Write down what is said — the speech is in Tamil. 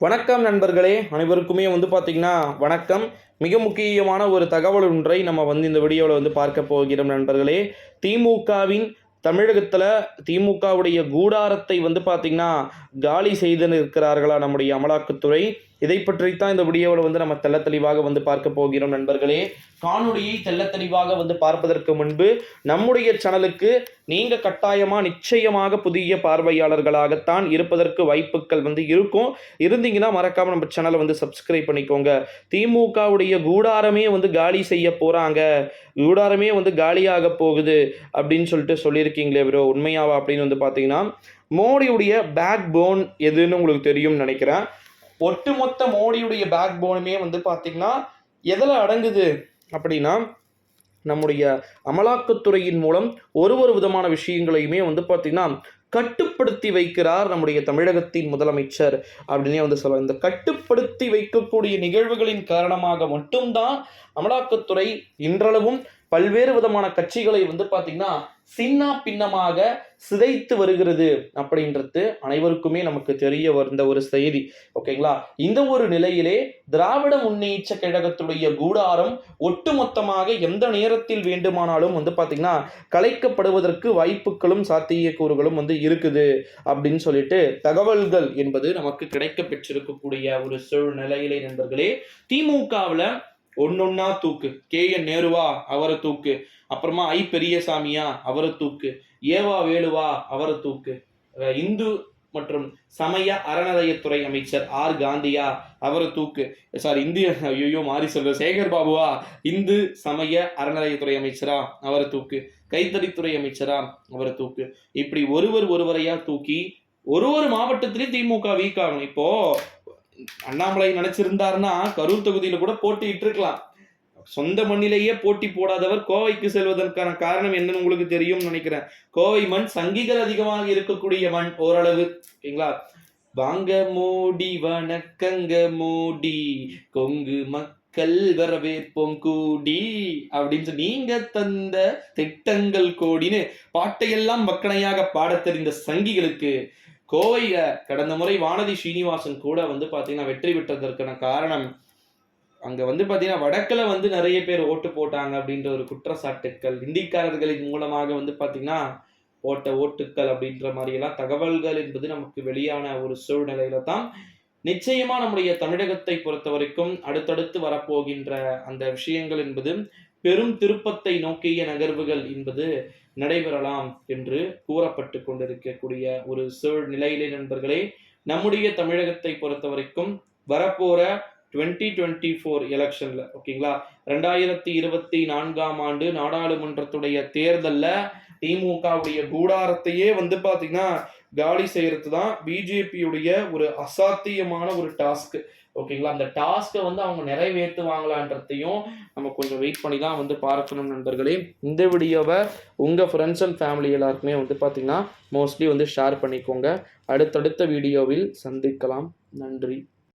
வணக்கம் நண்பர்களே அனைவருக்குமே வந்து பார்த்திங்கன்னா வணக்கம். மிக முக்கியமான ஒரு தகவல் ஒன்றை நம்ம வந்து இந்த வீடியோவில் வந்து பார்க்க போகிறோம் நண்பர்களே. திமுகவின் தமிழகத்தில் திமுகவுடைய கூடாரத்தை வந்து பார்த்திங்கன்னா காலி செய்து இருக்கிறார்களா நம்முடைய அமலாக்கத்துறை. இதை பற்றித்தான் இந்த வீடியோவில் வந்து நம்ம தெல்ல தெளிவாக வந்து பார்க்க போகிறோம் நண்பர்களே. காணொலியை தெல்ல தெளிவாக வந்து பார்ப்பதற்கு முன்பு நம்முடைய சேனலுக்கு நீங்கள் கட்டாயமாக நிச்சயமாக புதிய பார்வையாளர்களாகத்தான் இருப்பதற்கு வாய்ப்புகள் வந்து இருக்கும். இருந்தீங்கன்னா மறக்காமல் நம்ம சேனலை வந்து சப்ஸ்கிரைப் பண்ணிக்கோங்க. திமுகவுடைய கூடாரமே வந்து காலி செய்ய போகிறாங்க கூடாரமே வந்து காலியாக போகுது அப்படின்னு சொல்லிட்டு சொல்லியிருக்கீங்களே ப்ரோ உண்மையாவா அப்படின்னு வந்து பார்த்தீங்கன்னா மோடியுடைய பேக் போன் எதுன்னு உங்களுக்கு தெரியும்னு நினைக்கிறேன். ஒட்டுமொத்த மோடியுடைய பேக் போனுமே வந்து பார்த்தீங்கன்னா எதில் அடங்குது அப்படின்னா நம்முடைய அமலாக்கத்துறையின் மூலம் ஒரு ஒரு விதமான விஷயங்களையுமே வந்து பார்த்திங்கன்னா கட்டுப்படுத்தி வைக்கிறார் நம்முடைய தமிழகத்தின் முதலமைச்சர் அப்படின்னே வந்து சொல்லலாம். இந்த கட்டுப்படுத்தி வைக்கக்கூடிய நிகழ்வுகளின் காரணமாக மட்டும்தான் அமலாக்கத்துறை இன்றளவும் பல்வேறு விதமான கட்சிகளை வந்து பார்த்திங்கன்னா சின்ன பின்னமாக சிதைத்து வருகிறது அப்படின்றது அனைவருக்குமே நமக்கு தெரிய வந்த ஒரு செய்தி. ஓகேங்களா இந்த ஒரு நிலையிலே திராவிட முன்னேற்ற கழகத்துடைய கூடாரம் ஒட்டுமொத்தமாக எந்த நேரத்தில் வேண்டுமானாலும் வந்து பார்த்திங்கன்னா கலைக்கப்படுவதற்கு வாய்ப்புகளும் சாத்தியக்கூறுகளும் வந்து இருக்குது அப்படின்னு சொல்லிட்டு தகவல்கள் என்பது நமக்கு கிடைக்க பெற்றிருக்கக்கூடிய ஒரு சூழ்நிலையிலே நண்பர்களே திமுகவில் ஒன்னொன்னா தூக்கு. கே என் நேருவா அவரை தூக்கு. அப்புறமா ஐ பெரியசாமியா அவரை தூக்கு. ஏவா வேலுவா அவரை தூக்கு. இந்து மற்றும் சமய அறநிலையத்துறை அமைச்சர் ஆர் காந்தியா அவரை தூக்கு. சாரி இந்திய ஐயோ மாறி சொல்ற. சேகர் பாபுவா இந்து சமய அறநிலையத்துறை அமைச்சரா அவரை தூக்கு. கைத்தறித்துறை அமைச்சரா அவரை தூக்கு. இப்படி ஒருவர் ஒருவரையா தூக்கி ஒரு ஒரு மாவட்டத்திலையும் திமுக வீக் ஆகணும். இப்போ அண்ணாமலை நினைச்சிருந்தாருன்னா கரூர் தொகுதியில கூட போட்டிட்டு இருக்கலாம் சொந்த மண்ணிலேயே போட்டி போடாதவர் கோவைக்கு செல்வதற்கான காரணம் என்னன்னு உங்களுக்கு தெரியும் நினைக்கிறேன். கோவை மண் சங்கிகள் அதிகமாக இருக்கக்கூடிய மண் ஓரளவு. ஓகேங்களா? வாங்க மோடி வணக்கங்க மோடி. கொங்கு மக்கள் வரவேற்போம் கூடி. அப்படின்னு சொல்லி நீங்க தந்த திட்டங்கள் கோடின்னு பாட்டையெல்லாம் மக்கனையாக பாடத் தெரிந்த சங்கிகளுக்கு கோவையில் கடந்த முறை வானதி ஸ்ரீனிவாசன் கூட வந்து பார்த்தீங்கன்னா வெற்றி பெற்றதற்கான காரணம் அங்கே வந்து பார்த்தீங்கன்னா வடக்கில் வந்து நிறைய பேர் ஓட்டு போட்டாங்க அப்படின்ற ஒரு குற்றச்சாட்டுக்கள் இந்திக்காரர்களின் மூலமாக வந்து பார்த்தீங்கன்னா போட்ட ஓட்டுக்கள் அப்படின்ற மாதிரியெல்லாம் தகவல்கள் என்பது நமக்கு வெளியான ஒரு சூழ்நிலையில தான் நிச்சயமா நம்முடைய தமிழகத்தை பொறுத்த வரைக்கும் அடுத்தடுத்து வரப்போகின்ற அந்த விஷயங்கள் என்பது பெரும் திருப்பத்தை நோக்கிய நகர்வுகள் என்பது நடைபெறலாம் என்று கூறப்பட்டு கொண்டிருக்கக்கூடிய ஒரு சூழ்நிலையிலே நண்பர்களே நம்முடைய தமிழகத்தை பொறுத்த வரைக்கும் வரப்போற டுவெண்ட்டி டுவெண்ட்டி ஃபோர் எலெக்ஷன்ல ஓகேங்களா ரெண்டாயிரத்தி இருபத்தி நான்காம் ஆண்டு நாடாளுமன்றத்துடைய தேர்தல்ல திமுகவுடைய கூடாரத்தையே வந்து பாத்தீங்கன்னா காலி செய்யறது தான் பிஜேபியுடைய ஒரு அசாத்தியமான ஒரு டாஸ்க். ஓகேங்களா? அந்த டாஸ்க்கை வந்து அவங்க நிறைவேற்றுவாங்களான்றதையும் நம்ம கொஞ்சம் வெயிட் பண்ணி தான் வந்து பார்க்கணும் நண்பர்களே. இந்த வீடியோவை உங்கள் ஃப்ரெண்ட்ஸ் அண்ட் ஃபேமிலி எல்லாருக்குமே வந்து பார்த்திங்கன்னா மோஸ்ட்லி வந்து ஷேர் பண்ணிக்கோங்க. அடுத்தடுத்த வீடியோவில் சந்திக்கலாம். நன்றி.